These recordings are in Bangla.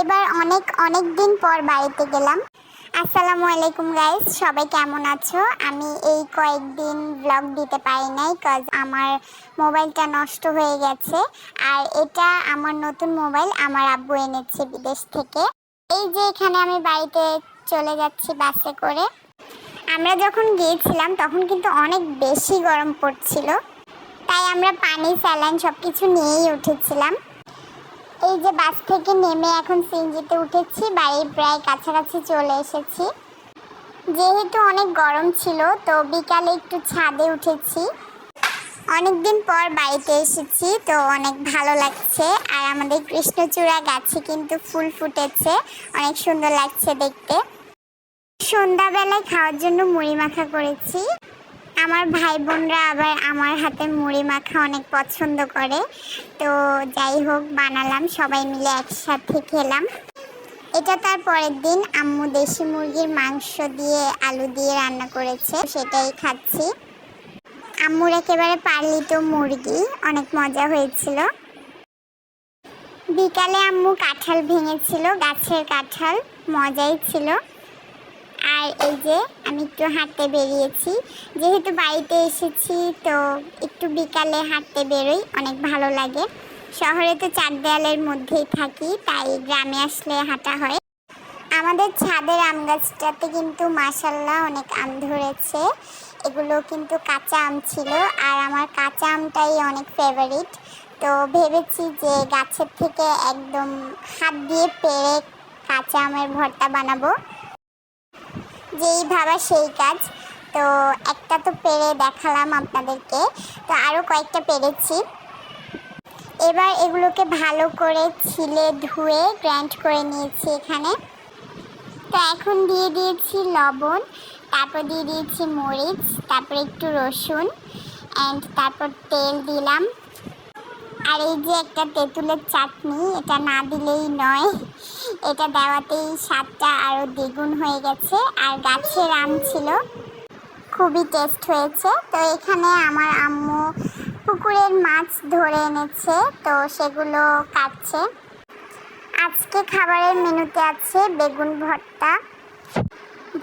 এবার অনেক অনেক দিন পর বাড়িতে গেলাম। আসসালামু আলাইকুম গাইস সবাই কেমন আছো? আমি এই কয়েকদিন ব্লগ দিতে পারি নাই কজ আমার মোবাইলটা নষ্ট হয়ে গেছে। আর এটা আমার নতুন মোবাইল, আমার আব্বু এনেছে বিদেশ থেকে। এই যে এখানে আমি বাড়িতে চলে যাচ্ছি বাসে করে। আমরা যখন গিয়েছিলাম, তখন কিন্তু অনেক বেশি গরম পড়ছিল। তাই আমরা পানি, স্যালাইন সব কিছু নিয়েই উঠেছিলাম। এই যে বাস থেকে নেমে এখন সিএনজিতে উঠেছি, বাড়ির প্রায় কাছাকাছি চলে এসেছি। যেহেতু অনেক গরম ছিল, তো বিকালে একটু ছাদে উঠেছি। অনেকদিন পর বাড়িতে এসেছি, তো অনেক ভালো লাগছে। আর আমাদের কৃষ্ণচূড়া গাছে কিন্তু ফুল ফুটেছে, অনেক সুন্দর লাগছে দেখতে। সন্ধ্যাবেলায় খাওয়ার জন্য মুড়ি মাখা করেছি। আমার ভাই বোনরা আবার আমার হাতে মুড়ি মাখা অনেক পছন্দ করে। তো যাই হোক, বানালাম, সবাই মিলে একসাথে খেলাম। এটা তার পরের দিন, আম্মু দেশি মুরগির মাংস দিয়ে আলু দিয়ে রান্না করেছে, সেটাই খাচ্ছি। আম্মুর একেবারে পারলিত মুরগি, অনেক মজা হয়েছিল। বিকালে আম্মু কাঁঠাল ভেঙেছিল, গাছের কাঁঠাল, মজাই ছিল। আর এই যে আমি একটু হাঁটতে বেরিয়েছি। যেহেতু বাড়িতে এসেছি, তো একটু বিকালে হাঁটতে বেরোই, অনেক ভালো লাগে। শহরে তো চার দেয়ালের মধ্যেই থাকি, তাই গ্রামে আসলে হাঁটা হয়। আমাদের ছাদের আম গাছটাতে কিন্তু মাসাল্লাহ অনেক আম ধরেছে। এগুলো কিন্তু কাঁচা আম ছিল, আর আমার কাঁচা আমটাই অনেক ফেভারিট তো ভেবেছি যে গাছের থেকে একদম হাত দিয়ে পেরে কাঁচা আমের ভর্তা বানাবো। যেই ভাবা সেই কাজ। তো একটা তো পেরে দেখালাম আপনাদেরকে। তো আরও কয়েকটা পেরেছি। এবার এগুলোকে ভালো করে ছিলে, ধুয়ে গ্র্যান্ড করে নিয়েছি এখানে। তো এখন দিয়ে দিয়েছি লবণ, তারপর দিয়ে দিয়েছি মরিচ, তারপর একটু রসুন অ্যান্ড তারপর তেল দিলাম। আর এই যে একটা তেঁতুলের চাটনি, এটা না দিলেই নয়। এটা দেওয়াতেই স্বাদটা আরও দ্বিগুণ হয়ে গেছে, আর গাছের আম ছিল। খুবই টেস্ট হয়েছে। তো এখানে আমার আম্মু পুকুরের মাছ ধরে এনেছে, তো সেগুলো কাটছে। আজকে খাবারের মেনুতে আছে বেগুন ভর্তা।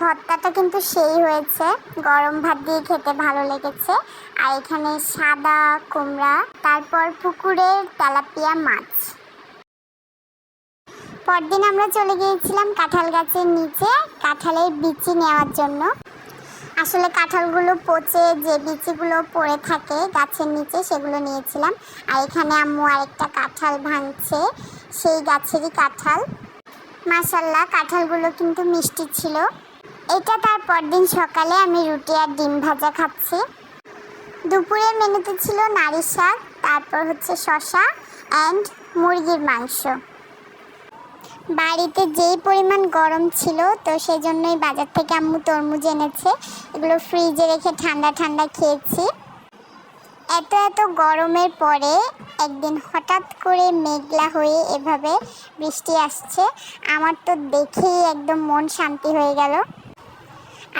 ভর্তাটা কিন্তু সেই হয়েছে। গরম ভাত দিয়ে খেতে ভালো লেগেছে। আর এখানে সাদা কুমড়া, তারপর পুকুরের তেলাপিয়া মাছ। পরদিন আমরা চলে গিয়েছিলাম কাঁঠাল গাছের নিচে, কাঁঠালের বিচি নেওয়ার জন্য। আসলে কাঁঠালগুলো পচে, যে বিচিগুলো পড়ে থাকে গাছের নিচে, সেগুলো নিয়েছিলাম। আর এখানে আম্মু আরেকটা কাঁঠাল ভাঙছে, সেই গাছেরই কাঁঠাল। মাসাল্লাহ কাঁঠালগুলো কিন্তু মিষ্টি ছিল। এটা তার পরদিন সকালে আমি রুটি আর ডিম ভাজা খাচ্ছি। দুপুরের মেনুতে ছিল নারী শাক, তারপর হচ্ছে শশা অ্যান্ড মুরগির মাংস। বাড়িতে যেই পরিমাণ গরম ছিল, তো সেই জন্যই বাজার থেকে আম্মু তরমুজ এনেছে। এগুলো ফ্রিজে রেখে ঠান্ডা ঠান্ডা খেয়েছি। এত এত গরমের পরে একদিন হঠাৎ করে মেঘলা হয়ে এভাবে বৃষ্টি আসছে। আমার তো দেখেই একদম মন শান্তি হয়ে গেল।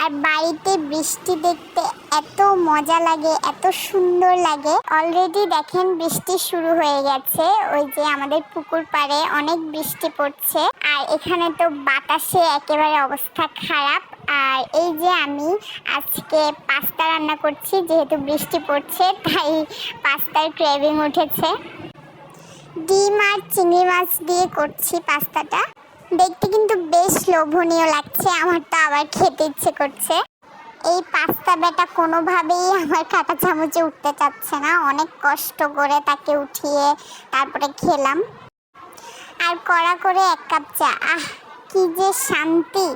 আর বাড়িতে বৃষ্টি দেখতে এত মজা লাগে, এত সুন্দর লাগে। অলরেডি দেখেন বৃষ্টি শুরু হয়ে গেছে, ওই যে আমাদের পুকুর পাড়ে অনেক বৃষ্টি পড়ছে। আর এখানে তো বাতাসে একেবারে অবস্থা খারাপ। আর এই যে আমি আজকে পাস্তা রান্না করছি, যেহেতু বৃষ্টি পড়ছে, তাই পাস্তার ক্রেভিং উঠেছে। ডিম আর চিংড়ি মাছ দিয়ে করছি পাস্তাটা। দেখতে কিন্তু বেশ লোভনীয় লাগছে। আমার তো আবার খেতে ইচ্ছে করছে। এই পাস্তা বেটা কোনোভাবেই আমার কাটা চামচে উঠতে চাচ্ছে না। অনেক কষ্ট করে তাকে উঠিয়ে তারপরে খেলাম। আর কড়া করে এক কাপ চা। আহ, কি যে শান্তি!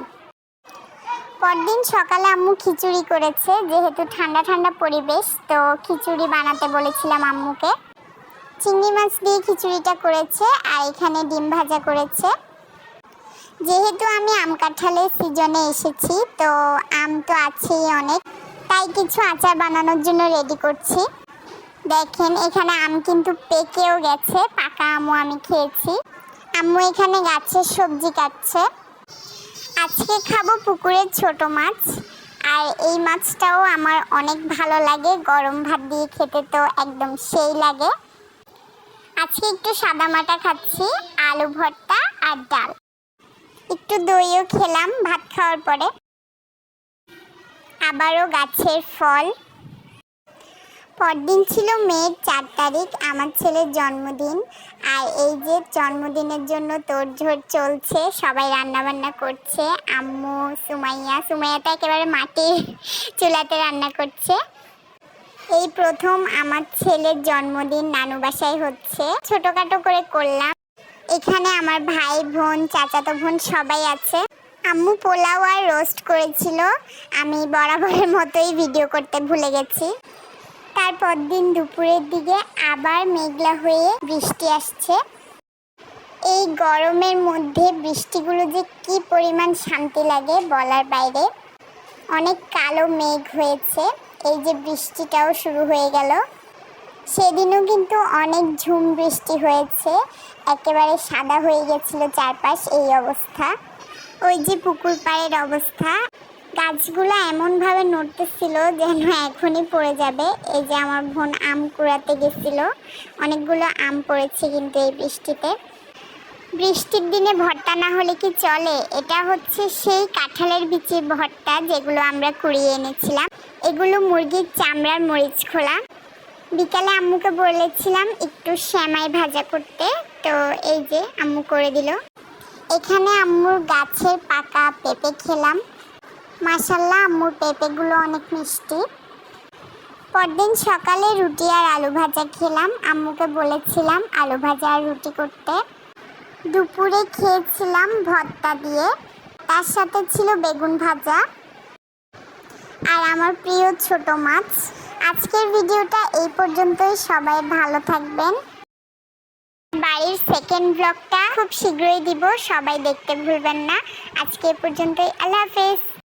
পরদিন সকালে আম্মু খিচুড়ি করেছে। যেহেতু ঠান্ডা ঠান্ডা পরিবেশ, তো খিচুড়ি বানাতে বলেছিলাম আম্মুকে। চিংড়ি মাছ দিয়ে খিচুড়িটা করেছে আর এখানে ডিম ভাজা করেছে। যেহেতু আমি আম কাঁঠালের সিজনে এসেছি, তো আম তো আছেই অনেক। তাই কিছু আচার বানানোর জন্য রেডি করছি। দেখেন, এখানে আম কিন্তু পেকেও গেছে, পাকা আমও আমি খেয়েছি। আম্মু এখানে গাছের সবজি কাটছে। আজকে খাব পুকুরের ছোট মাছ। আর এই মাছটাও আমার অনেক ভালো লাগে, গরম ভাত দিয়ে খেতে তো একদম সেই লাগে। আজকে একটু সাদা মাটা খাচ্ছি, আলু ভর্তা আর ডাল। একটু দইও খেলাম ভাত খাওয়ার পরে। আবারও গাছের ফল। পরদিন ছিল মেয়ের চার তারিখ, আমার ছেলের জন্মদিন। আর এই যে জন্মদিনের জন্য তোড়ঝোড় চলছে, সবাই রান্না বান্না করছে। আম্মু, সুমাইয়া সুমাইয়া তো একেবারে মাটির চুলাতে রান্না করছে। এই প্রথম আমার ছেলের জন্মদিন নানু বাসায় হচ্ছে। ছোটোখাটো করে করলাম। এখানে আমার ভাই বোন, চাচাতো বোন সবাই আছে। আম্মু পোলাও আর রোস্ট করেছিল। আমি বরাবরের মতোই ভিডিও করতে ভুলে গেছি। তারপর দিন দুপুরের দিকে আবার মেঘলা হয়ে বৃষ্টি আসছে। এই গরমের মধ্যে বৃষ্টিগুলো যে কি পরিমাণ শান্তি লাগে বলার বাইরে। অনেক কালো মেঘ হয়েছে। এই যে বৃষ্টিটাও শুরু হয়ে গেল। সেদিনও কিন্তু অনেক ঝুম বৃষ্টি হয়েছে। একেবারে সাদা হয়ে গেছিল চারপাশ এই অবস্থা। ওই যে পুকুর পাড়ের অবস্থা। গাছগুলো এমনভাবে নড়তেছিল যেন এখনই পড়ে যাবে। এই যে আমার বোন আম কুড়াতে গেছিল। অনেকগুলো আম পড়েছে কিন্তু এই বৃষ্টিতে। বৃষ্টির দিনে ভর্তা না হলে কি চলে? এটা হচ্ছে সেই কাঁঠালের বিচির ভর্তা যেগুলো আমরা কুড়িয়ে এনেছিলাম। এগুলো মুরগির চামড়ার মরিচ খোলা। বিকালে আম্মুকে বলেছিলাম একটু শ্যামাই ভাজা করতে, তো এই যে আম্মু করে দিল। এখানে আম্মুর গাছের পাকা পেঁপে খেলাম। মাসাল্লাহ আম্মুর পেঁপেগুলো অনেক মিষ্টি। পরদিন সকালে রুটি আর আলু ভাজা খেলাম। আম্মুকে বলেছিলাম আলু ভাজা আর রুটি করতে। দুপুরে খেয়েছিলাম ভর্তা দিয়ে। তার সাথে ছিল বেগুন ভাজা। আর আমার প্রিয় ছোট মাছ আজকের ভিডিওটা এই পর্যন্তই। সবাই ভালো থাকবেন। বাড়ির সেকেন্ড ব্লগটা খুব শীঘ্রই দিব। সবাই দেখতে ভুলবেন না। আজকে পর্যন্তই। আল্লাহ হাফেজ।